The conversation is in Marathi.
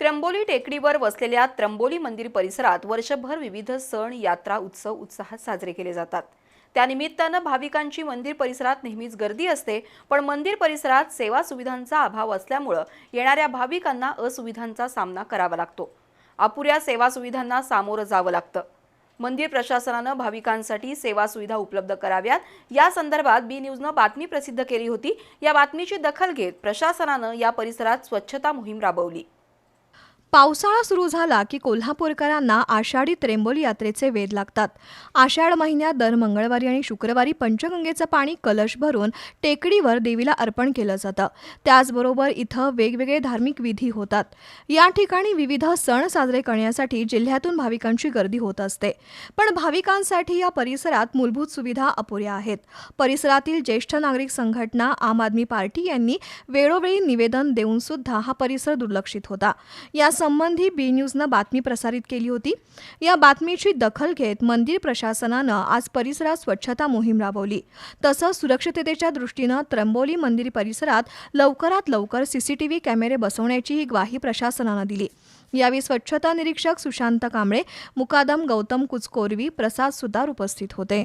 त्र्यंबोली टेकडीवर वसलेल्या त्र्यंबोली मंदिर परिसरात वर्षभर विविध सण यात्रा उत्सव उत्साहात साजरे केले जातात. त्यानिमित्तानं भाविकांची मंदिर परिसरात नेहमीच गर्दी असते पण मंदिर परिसरात सेवा सुविधांचा अभाव असल्यामुळं येणाऱ्या भाविकांना असुविधांचा सामना करावा लागतो. अपुऱ्या सेवा सुविधांना सामोरं जावं लागतं. मंदिर प्रशासनानं भाविकांसाठी सेवा सुविधा उपलब्ध कराव्यात. या संदर्भात बी न्यूजनं बातमी प्रसिद्ध केली होती. या बातमीची दखल घेत प्रशासनानं या परिसरात स्वच्छता मोहीम राबवली. पावसाळा सुरू झाला की कोल्हापूरकरांना आषाढी त्रेंबोली यात्रेचे वेध लागतात. आषाढ महिन्यात दर मंगळवारी आणि शुक्रवारी पंचगंगेचं पाणी कलश भरून टेकडीवर देवीला अर्पण केलं जातं. त्याचबरोबर इथं वेगवेगळे धार्मिक विधी होतात. या ठिकाणी विविध सण साजरे करण्यासाठी जिल्ह्यातून भाविकांची गर्दी होत असते. पण भाविकांसाठी या परिसरात मूलभूत सुविधा अपुऱ्या आहेत. परिसरातील ज्येष्ठ नागरिक संघटना आम आदमी पार्टी यांनी वेळोवेळी निवेदन देऊन सुद्धा हा परिसर दुर्लक्षित होता. या संबंधी बी न्यूजनं बातमी प्रसारित केली होती. या बातमीची दखल घेत मंदिर प्रशासनानं आज परिसरात स्वच्छता मोहीम राबवली. तसंच सुरक्षिततेच्या दृष्टीनं त्र्यंबोली मंदिर परिसरात लवकरात लवकर सीसीटीव्ही कॅमेरे बसवण्याचीही ग्वाही प्रशासनानं दिली. यावेळी स्वच्छता निरीक्षक सुशांत कांबळे मुकादम गौतम कुचकोरवी प्रसाद सुतार उपस्थित होते.